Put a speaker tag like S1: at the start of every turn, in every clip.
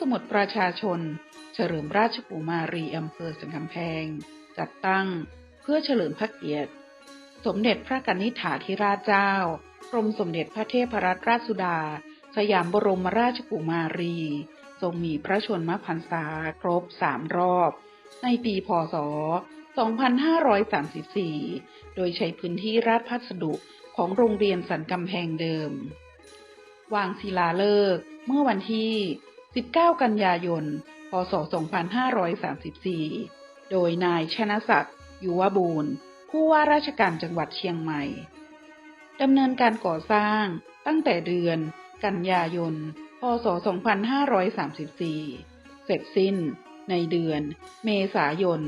S1: สมุทรประชาชน เฉลิมราชกุมารีอำเภอสันกำแพง จัดตั้งเพื่อเฉลิมพระเกียรติ สมเด็จพระกนิษฐาธิราชเจ้ากรมสมเด็จพระเทพรัตนราชสุดา สยามบรมราชกุมารี ทรงมีพระชนมพรรษาครบสามรอบ ในปีพศ 2534 โดยใช้พื้นที่ราชพัสดุของโรงเรียนสันกำแพงเดิม วางศิลาฤกษ์เมื่อวันที่ 19 กันยายน พศ 2534 โดยนายชนะศักดิ์ยุวบูรณ์ ผู้ว่าราชการจังหวัดเชียงใหม่ ดำเนินการก่อสร้างตั้งแต่เดือน กันยายน พศ 2534 เสร็จสิ้นในเดือน เมษายน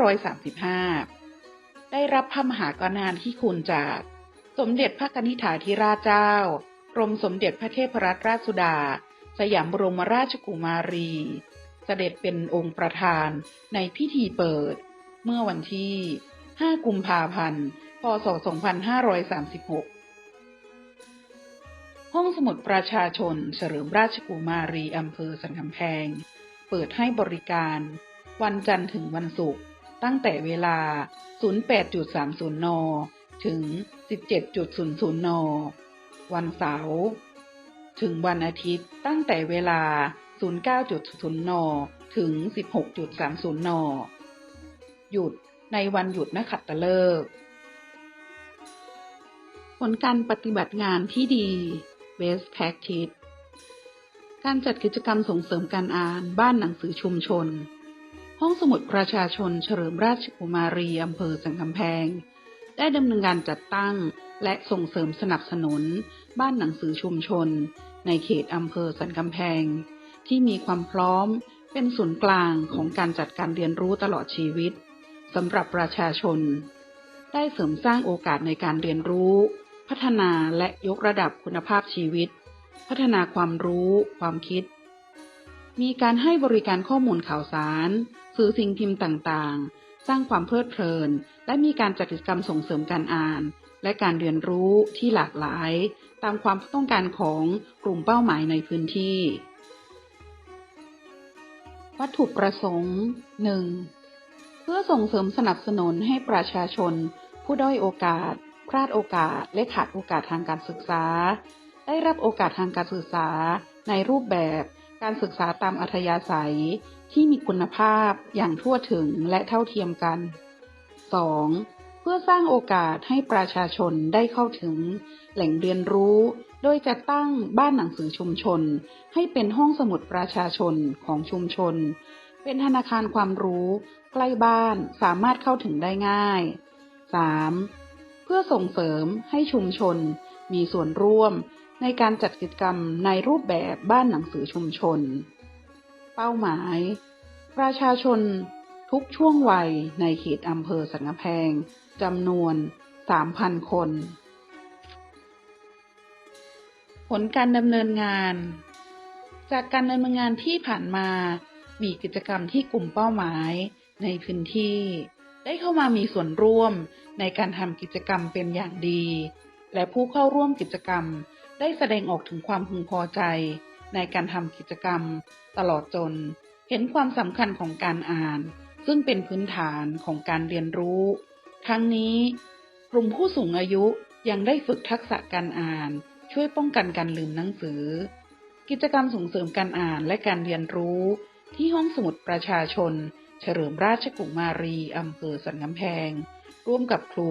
S1: 2535 ได้รับพระมหากรณาธิคุณจาก สมเด็จพระกนิษฐาธิราชเจ้ากรมสมเด็จพระเทพรัตนราชสุดา สยามบรมราชกุมารี เสด็จเป็นองค์ประธานในพิธีเปิด เมื่อวันที่ 5 กุมภาพันธ์ พศ 2536 ห้องสมุดประชาชนเฉลิมราชกุมารีอำเภอสันกำแพง เปิดให้บริการ วันจันทร์ถึงวันศุกร์ตั้งแต่เวลา 08.30 น ถึง 17.00 น วันเสาร์ ถึงวันอาทิตย์ตั้งแต่เวลา 09.00 น ถึง 16.30 น หยุดในวันหยุดนักขัตฤกษ์ผลการปฏิบัติงานที่ดี Best Practice การจัดกิจกรรมส่งเสริมการอ่านบ้านหนังสือชุมชน ห้องสมุดประชาชนเฉลิมราชกุมารีอำเภอสันกำแพง ได้ดำเนินการจัดตั้งและส่งเสริมสนับสนุน บ้านหนังสือชุมชน ในเขตอำเภอสันกำแพง ที่มีความพร้อมเป็นศูนย์กลางของการจัดการเรียนรู้ตลอดชีวิตสำหรับประชาชน ได้เสริมสร้างโอกาสในการเรียนรู้ พัฒนาและยกระดับคุณภาพชีวิต พัฒนาความรู้ ความคิด มีการให้บริการข้อมูลข่าวสาร สื่อสิ่งพิมพ์ต่างๆ สร้างความเพลิดเพลิน และมีการจัดกิจกรรมส่งเสริมการอ่าน และการเรียนรู้ที่หลากหลาย ตามความต้องการของกลุ่มเป้าหมายในพื้นที่ วัตถุประสงค์ 1. เพื่อส่งเสริมสนับสนุนให้ประชาชน ผู้ด้อยโอกาส พลาดโอกาส และขาดโอกาสทางการศึกษา ได้รับโอกาสทางการศึกษา ในรูปแบบการศึกษาตามอัธยาศัยที่มีคุณภาพอย่างทั่วถึงและเท่าเทียมกัน 2. เพื่อสร้างโอกาสให้ประชาชนได้เข้าถึงแหล่งเรียนรู้ โดยจะตั้งบ้านหนังสือชุมชน ให้เป็นห้องสมุดประชาชนของชุมชน เป็นธนาคารความรู้ ใกล้บ้านสามารถเข้าถึงได้ง่าย 3. เพื่อส่งเสริมให้ชุมชน มีส่วนร่วมในการจัดกิจกรรมในรูปแบบบ้านหนังสือชุมชน เป้าหมาย ประชาชน ทุกช่วงวัยในเขตอำเภอสันกำแพงจำนวน 3,000 คน ผลการดำเนินงาน จากการดำเนินงานที่ผ่านมา มีกิจกรรมที่กลุ่มเป้าหมายในพื้นที่ ได้เข้ามามีส่วนร่วมในการทำกิจกรรมเป็นอย่างดี และผู้เข้าร่วมกิจกรรมได้แสดงออกถึงความพึงพอใจ ในการทำกิจกรรมตลอดจนเห็นความสำคัญของการอ่าน ซึ่งเป็นพื้นฐานของการเรียนรู้ ทั้งนี้ กลุ่มผู้สูงอายุยังได้ฝึกทักษะการอ่าน ช่วยป้องกันการลืมหนังสือ กิจกรรมส่งเสริมการอ่านและการเรียนรู้ ที่ห้องสมุดประชาชน เฉลิมราชกุมารีอำเภอสันกำแพง ร่วมกับครู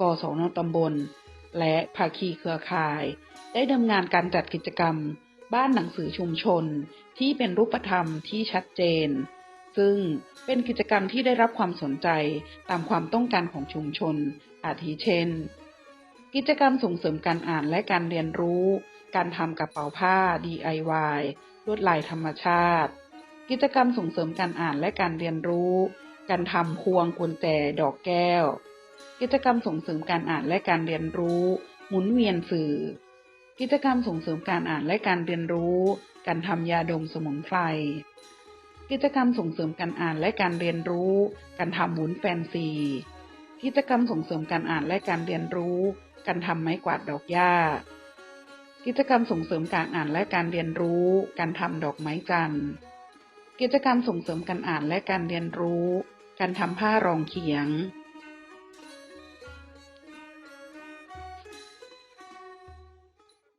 S1: กศนตำบล และภาคีเครือข่าย ได้ดำเนินงานการจัดกิจกรรม บ้านหนังสือชุมชน ที่เป็นรูปธรรมที่ชัดเจน ซึ่งเป็นกิจกรรมที่ได้รับความสนใจตามความต้องการของชุมชน อาทิเช่น กิจกรรมส่งเสริมการอ่านและการเรียนรู้ การทำกระเป๋าผ้า DIY ลวดลายธรรมชาติ กิจกรรมส่งเสริมการอ่านและการเรียนรู้ การทำพวงกุญแจดอกแก้ว กิจกรรมส่งเสริมการอ่านและการเรียนรู้ หมุนเวียนสื่อ กิจกรรมส่งเสริมการอ่านและการเรียนรู้ การทำยาดมสมุนไพร กิจกรรมส่งเสริมการอ่านและการเรียนรู้ การทำวุ้นแฟนซี กิจกรรมส่งเสริมการอ่านและการเรียนรู้ การทำไม้กวาดดอกหญ้า กิจกรรมส่งเสริมการอ่านและการเรียนรู้ การทำดอกไม้จันทร์ กิจกรรมส่งเสริมการอ่านและการเรียนรู้ การทำผ้ารองเขียง